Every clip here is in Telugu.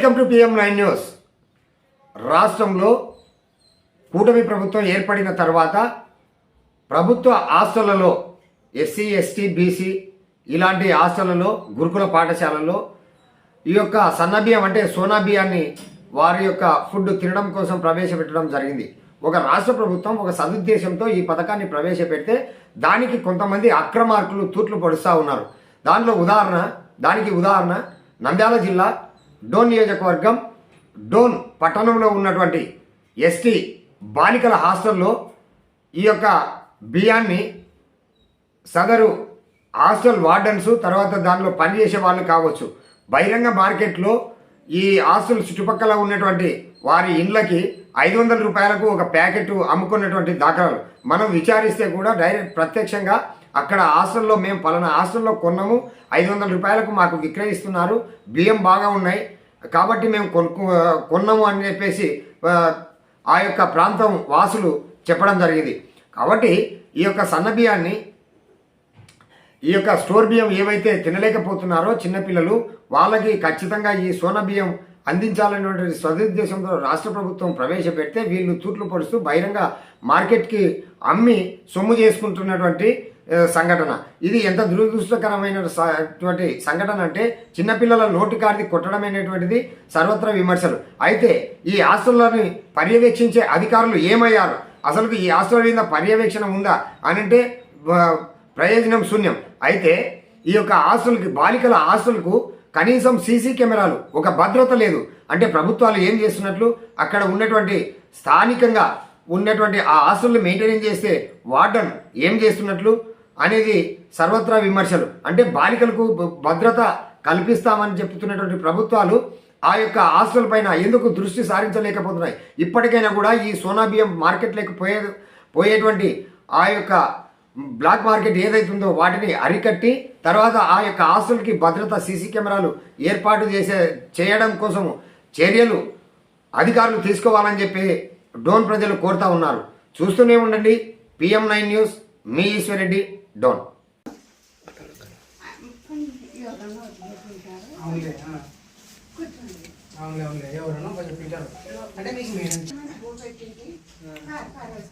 Welcome to PM nine news రాష్ట్రంలో కూటమి ప్రభుత్వం ఏర్పడిన తర్వాత ప్రభుత్వ హాస్టళ్ళలో ఎస్సీ ఎస్టీ బీసీ ఇలాంటి హాస్టళ్ళలో గురుకుల పాఠశాలల్లో ఈ యొక్క సన్నబియ్యం అంటే సోనా బియ్యాన్ని వారి యొక్క ఫుడ్ తినడం కోసం ప్రవేశపెట్టడం జరిగింది. ఒక రాష్ట్ర ప్రభుత్వం ఒక సదుద్దేశంతో ఈ పథకాన్ని ప్రవేశపెడితే దానికి కొంతమంది అక్రమార్కులు తూట్లు పడుస్తూ ఉన్నారు. దాంట్లో ఉదాహరణ దానికి ఉదాహరణ నంద్యాల జిల్లా డోన్ నియోజకవర్గం డోన్ పట్టణంలో ఉన్నటువంటి ఎస్టీ బాలికల హాస్టల్లో ఈ యొక్క బియ్యాన్ని సదరు హాస్టల్ వార్డెన్స్ తర్వాత దానిలో పనిచేసే వాళ్ళు కావచ్చు. బహిరంగ మార్కెట్లో ఈ హాస్టల్ చుట్టుపక్కల ఉన్నటువంటి వారి ఇండ్లకి ఐదు వందల రూపాయలకు ఒక ప్యాకెట్ అమ్ముకున్నటువంటి దాఖలాలు. మనం విచారిస్తే కూడా డైరెక్ట్ ప్రత్యక్షంగా అక్కడ హాస్టల్లో మేము పలానా హాస్టల్లో కొన్నాము. ఐదు వందల రూపాయలకు మాకు విక్రయిస్తున్నారు. బియ్యం బాగా ఉన్నాయి. కాబట్టి మేము కొనుక్కు కొన్నాము అని చెప్పేసి ఆ, యొక్క ప్రాంతం వాసులు చెప్పడం జరిగింది. కాబట్టి ఈ యొక్క సన్న బియ్యాన్ని ఈ యొక్క స్టోర్ బియ్యం ఏవైతే తినలేకపోతున్నారో చిన్నపిల్లలు వాళ్ళకి ఖచ్చితంగా ఈ సోన బియ్యం అందించాలనేటువంటి సదుద్దేశంతో రాష్ట్ర ప్రభుత్వం ప్రవేశపెడితే వీళ్ళు తూట్లు పొడుస్తూ బహిరంగ మార్కెట్కి అమ్మి సొమ్ము చేసుకుంటున్నటువంటి సంఘటన. ఇది ఎంత దురదృష్టకరమైనటువంటి సంఘటన అంటే చిన్నపిల్లల నోటి కాడిది కొట్టడమైనటువంటిది సర్వత్ర విమర్శలు. అయితే ఈ ఆస్తులని పర్యవేక్షించే అధికారులు ఏమయ్యారు? అసలు ఈ ఆస్తుల మీద పర్యవేక్షణ ఉందా? అని అంటే ప్రయోజనం శూన్యం. అయితే ఈ యొక్క ఆస్తులకి బాలికల ఆస్తులకు కనీసం సీసీ కెమెరాలు ఒక భద్రత లేదు. అంటే ప్రభుత్వాలు ఏం చేస్తున్నట్లు? అక్కడ ఉన్నటువంటి స్థానికంగా ఉన్నటువంటి ఆ హాస్టల్ని మెయింటైన్ చేస్తే వార్డన్ ఏం చేస్తున్నట్లు? అనేది సర్వత్రా విమర్శలు. అంటే బాలికలకు భద్రత కల్పిస్తామని చెప్తున్నటువంటి ప్రభుత్వాలు ఆ యొక్క ఆస్తులపైన ఎందుకు దృష్టి సారించలేకపోతున్నాయి? ఇప్పటికైనా కూడా ఈ సోనా బియ్యం మార్కెట్లోకి పోయే పోయేటువంటి ఆ యొక్క బ్లాక్ మార్కెట్ ఏదైతుందో వాటిని అరికట్టి తర్వాత ఆ యొక్క ఆస్తులకి భద్రత సీసీ కెమెరాలు ఏర్పాటు చేసే చేయడం కోసం చర్యలు అధికారులు తీసుకోవాలని చెప్పి డోన్ ప్రజలు కోరుతా ఉన్నారు. చూస్తూనే ఉండండి. PM nine news. మీ ఈశ్వరెడ్డి డోన్.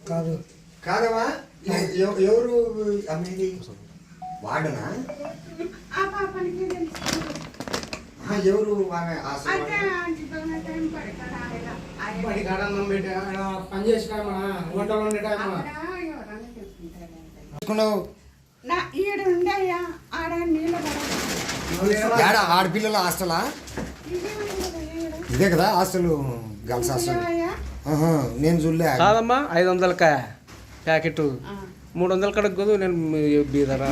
కాదు. కాదమ్మా ఎవరు అమ్మేది? వాడనా? ఎవరు బడి కాడ అన్నం పెట్టి పని చేసి టైమా వంటలు వండే నా ఈడ ఉండయ్యా ఆడ నీళ్ళ ఏడ ఆడపిల్లల హాస్టలా? ఇదే కదా హాస్టల్ గర్ల్స్ హాస్టల్. నేను చూడలే. కాదమ్మా ఐదు వందలకా ప్యాకెట్. మూడు వందల కడకు కుదు నేను బీదరా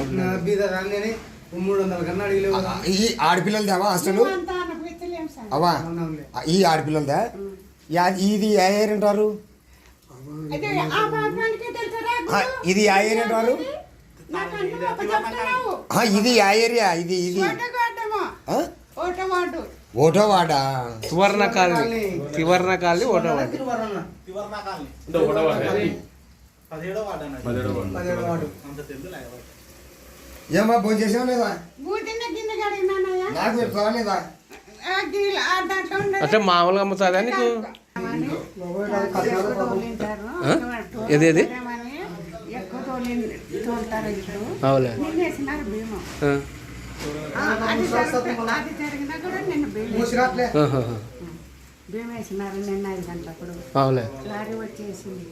బీద రాగానే మూడు వందల కన్నా అడిగలేవు. ఈ ఆడపిల్లలదేవా హాస్టల్? అంతా అనిపించలేం సార్. అవా? ఈ ఆడపిల్లలదే? యా- ఇది ఏ ఆ, ఇది ఏ ఏరియా ఆ, ఇది ఏ ఏరియా ఇది ఇది. ఆ? ఓటో వాడా తివర్ణ కాలనీ. తివర్ణ కాలనీ. లేకపోతే. ఏమా భోజనం చేసావా లేదా? నాకు చెప్తావా లేదా? ఆ ఆ. అంటే మామూలుగా అమ్ముతుందా నీకు. ఏది, ఏది? అవులే. నిన్న ఐదు గంటలప్పుడు. అవులే. లారీ వచ్చేసింది.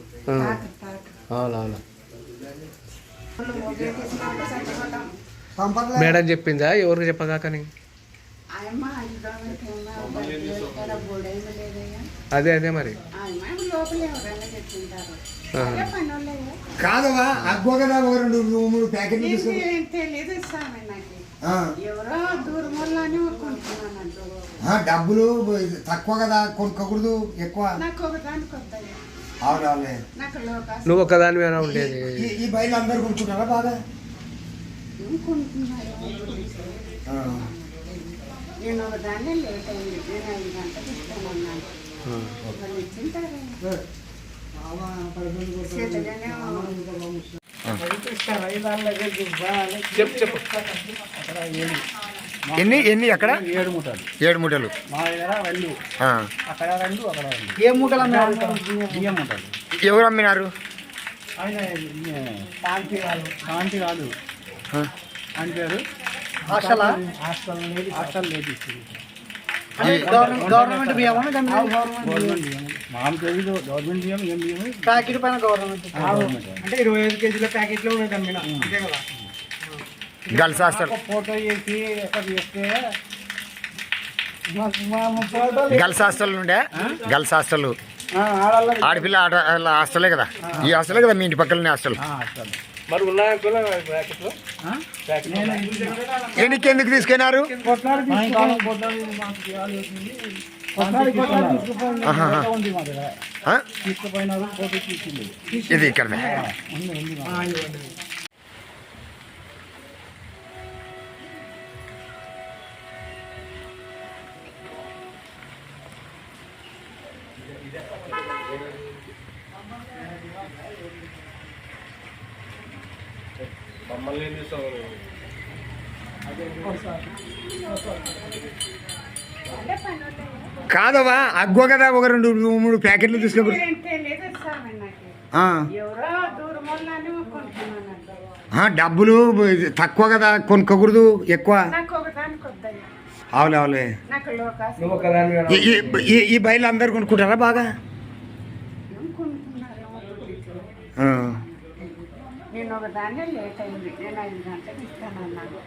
మేడం చెప్పిందా? ఎవరికి బోడేమి లేదయ్యా. అదే అదే మరి. కాదవా అగ్గో కదా ఒక రెండు మూడు ప్యాకెట్లు తెలియదు స్వామి నాకు. ఆ, ఎవరో దూరం. కొనుక్కున్నాను డబ్బులు తక్కువ కదా కొనుక్కోకూడదు ఎక్కువ. నాకు ఒకదానికి వద్దయ్యా అవునవునే నాకు లోకాసు. నువ్వు ఒక్కదాని మీద ఉండేది. ఈ- బయలు అందరు కూర్చున్నారా బాగా. నేను ఒకదాన్ని లేట్ అయింది. నేను ఐదు గంటలకు ఇస్తానన్నాను. చెప్పు చెప్పు. ఎన్ని ఎన్ని అక్కడ? ఏడు మూటలు. ఏడు మూటలు. మా దగ్గర రెండు. అక్కడ రెండు అక్కడ రెండు. ఏ మూటలు అమ్మారు బియ్యం మూటలు. ఎవరు అమ్మినారు? ఆయన కాంతి వాళ్ళు కాంతి కాదు. ఆయన పేరు? హాస్టలా హాస్టల్ లేదు హాస్టల్ లేదు అంటే గవర్నమెంట్ బియ్యమా? ప్యాకెట్ పైన గవర్నమెంట్ అంటే ఇరవై ఐదు కేజీల ప్యాకెట్లో ఉన్నాయి అంతే కదా? ఫోటో చేస్తే గర్ల్స్ హాస్టల్ ఉండే? గర్ల్స్ హాస్టల్ ఆడపిల్ల ఆడ హాస్టలే కదా? ఈ హాస్టలే కదా మీ ఇంటి పక్కలనే హాస్టల్. మరి ఉన్నాయా పిల్ల ప్యాకెట్లు నేను. ఎన్నికి ఎందుకు తీసుకెళ్ళినారు? సాయంకాలం పొద్దున్న మాకు చేయాలి వచ్చింది. కొట్లాడి కొట్లాడి తీసుకుపోయిన ఆహా. ఫోటో ఉంది మా దగ్గర ఆ? తీసుకుపోయినారు ఫోటో తీసింది ఇది ఇక్కడనే ఉంది ఉంది మా దగ్గర. మమ్మల్ని ఏం చేస్తావు కాదవా అగ్గో కదా ఒక రెండు మూడు ప్యాకెట్లు తీసుకో అంటే లేదు సార్ నాకు ఎవరో దూరం వాళ్ళని కొనుక్కున్నాను ఆ, డబ్బులు తక్కువ కదా కొనుక్కోకూడదు ఎక్కువ. అవులే అవులే ఈ బయలు అందరు కొనుక్కుంటారా బాగా? నేను ఒక ఆ. లేట్ అయింది నేను ఐదు గంటలకు ఇస్తానన్నాను